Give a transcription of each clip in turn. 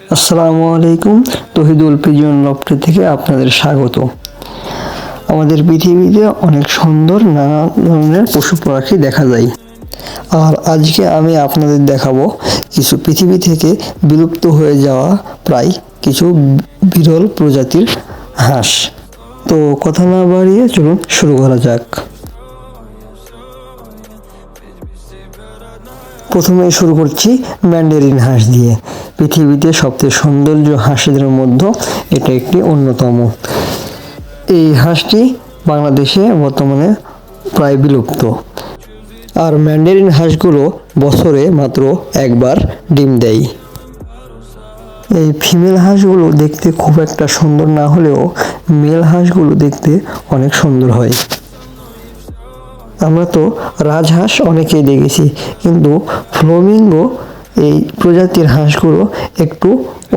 আসসালামু আলাইকুম। তহিদুল পিজন লফটে থেকে আপনাদের স্বাগত। আমাদের পৃথিবীতে অনেক সুন্দর নানা ধরনের পশু পাখি দেখা যায়। আর আজকে আমি আপনাদের দেখাবো কিছু পৃথিবী থেকে বিলুপ্ত হয়ে যাওয়া প্রায় কিছু বিরল প্রজাতির হাঁস। তো কথা না বাড়িয়ে চলুন শুরু করা যাক। প্রথমে শুরু করছি ম্যান্ডারিন হাঁস দিয়ে। পৃথিবীতে সবচেয়ে সৌন্দর্য হাঁসদের মধ্যে এটা একটি অন্যতম। এই হাঁসটি বাংলাদেশে বর্তমানে প্রায় বিলুপ্ত। আর ম্যান্ডারিন হাঁসগুলো বছরে মাত্র একবার ডিম দেয়। এই ফিমেল হাঁসগুলো দেখতে খুব একটা সুন্দর না হলেও মেল হাঁসগুলো দেখতে অনেক সুন্দর হয়। আমরা তো রাজহাঁস অনেকেই দেখেছি, কিন্তু ফ্লোমিঙ্গো এই প্রজাতির হাঁসগুলো একটু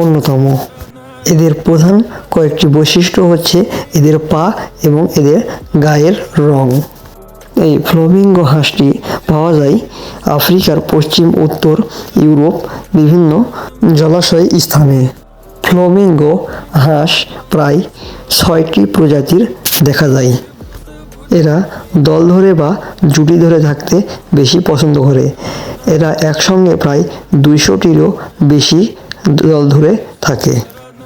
অন্যতম। এদের প্রধান কয়েকটি বৈশিষ্ট্য হচ্ছে এদের পা এবং এদের গায়ের রং। এই ফ্লোমিঙ্গো হাঁসটি পাওয়া যায় আফ্রিকার পশ্চিম, উত্তর, ইউরোপ, বিভিন্ন জলাশয় স্থানে। ফ্লোমিঙ্গো হাঁস প্রায় ছয়টি প্রজাতির দেখা যায়। এরা দল ধরে বা জুটি ধরে থাকতে বেশি পছন্দ করে। এরা একসঙ্গে প্রায় দুইশোটিরও বেশি দল ধরে থাকে।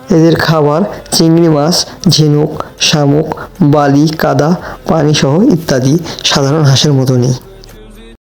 এদের খাবার চিংড়ি মাছ, ঝিনুক, শামুক, বালি, কাদা, পানিসহ ইত্যাদি সাধারণ হাঁসের মতনই।